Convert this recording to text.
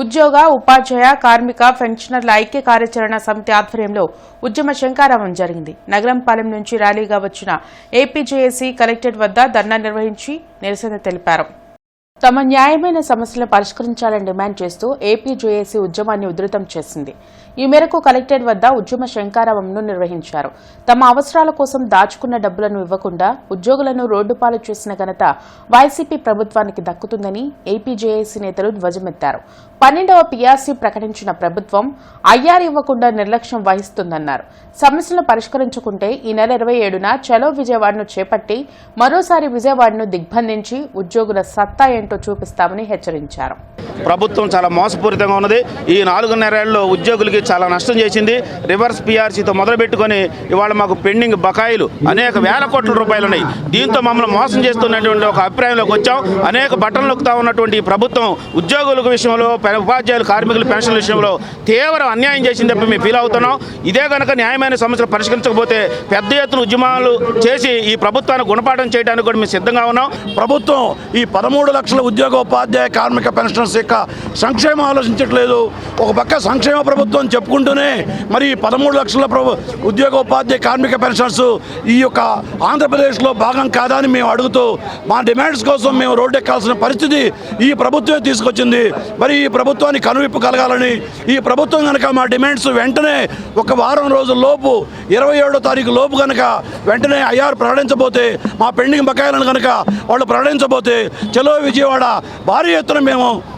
ఉద్యోగ ఉపాధ్యాయ కార్మిక పెన్షనర్ల ఐక్య కార్యాచరణ సమితి ఆధ్వర్యంలో ఉద్యమ శంకారావం జరిగింది. నగరంపాలెం నుంచి ర్యాలీగా వచ్చిన ఏపీజేఏసీ కలెక్టరేట్ వద్ద ధర్నా నిర్వహించి నిరసన తెలిపారు. తమ న్యాయమైన సమస్యలను పరిష్కరించాలని డిమాండ్ చేస్తూ ఏపీజేఏసీ ఉద్యమాన్ని ఉధృతం చేసింది. ఈ మేరకు కలెక్టరేట్ వద్ద ఉద్యమ శంకారావంను నిర్వహించారు. తమ అవసరాల కోసం దాచుకున్న డబ్బులను ఇవ్వకుండా ఉద్యోగులను రోడ్డుపాలు చేసిన ఘనత వైసీపీ ప్రభుత్వానికి దక్కుతుందని ఏపీజేఏసీ నేతలు ధ్వజమెత్తారు. పన్నెండవ పీఆర్సీ ప్రకటించిన ప్రభుత్వం ఐఆర్ ఇవ్వకుండా నిర్లక్ష్యం వహిస్తుందన్నారు. సమస్యలను పరిష్కరించుకుంటే ఈ నెల ఇరవై ఏడున చలో విజయవాడను చేపట్టి మరోసారి విజయవాడను దిగ్బంధించి ఉద్యోగుల సత్తా ఏంటో చూపిస్తామని హెచ్చరించారు. ప్రభుత్వం చాలా మోసపూరితంగా ఉన్నది. ఈ నాలుగున్నరేళ్ళలో ఉద్యోగులకి చాలా నష్టం చేసింది. రివర్స్ పీఆర్సీతో మొదలుపెట్టుకొని ఇవాళ మాకు పెండింగ్ బకాయిలు అనేక వేల కోట్ల రూపాయలు ఉన్నాయి. దీంతో మమ్మల్ని మోసం చేస్తున్నటువంటి ఒక అభిప్రాయంలోకి వచ్చాం. అనేక బట్టలు నొక్కుతా ఉన్నటువంటి ఈ ప్రభుత్వం ఉద్యోగుల విషయంలో ఉపాధ్యాయులు కార్మికుల పెన్షన్ల విషయంలో తీవ్ర అన్యాయం చేసింది తప్ప మేము ఫీల్ అవుతున్నాం. ఇదే కనుక న్యాయమైన సమస్యలు పరిష్కరించకపోతే పెద్ద ఎత్తున ఉద్యమాలు చేసి ఈ ప్రభుత్వాన్ని గుణపాఠం చేయడానికి కూడా మేము సిద్ధంగా ఉన్నాం. ప్రభుత్వం ఈ పదమూడు లక్షల ఉద్యోగ ఉపాధ్యాయ కార్మిక పెన్షనర్స్ యొక్క సంక్షేమం ఆలోచించట్లేదు. ఒక పక్క సంక్షేమ ప్రభుత్వం చెప్పుకుంటూనే మరి పదమూడు లక్షల ప్రభు ఉద్యోగ ఉపాధ్యాయ కార్మిక పెన్షనర్స్ ఈ యొక్క ఆంధ్రప్రదేశ్లో భాగం కాదా అని మేము అడుగుతూ మా డిమాండ్స్ కోసం మేము రోడ్డు ఎక్కాల్సిన పరిస్థితి ఈ ప్రభుత్వమే తీసుకొచ్చింది. మరి ఈ ప్రభుత్వాన్ని కనువిప్పు కలగాలని ఈ ప్రభుత్వం కనుక మా డిమాండ్స్ వెంటనే ఒక వారం రోజుల లోపు ఇరవై ఏడో తారీఖు లోపు కనుక వెంటనే ఐఆర్ ప్రకటించబోతే మా పెండింగ్ బకాయిలను కనుక వాళ్ళు ప్రకటించబోతే చలో విజయవాడ భారీ ఎత్తున మేము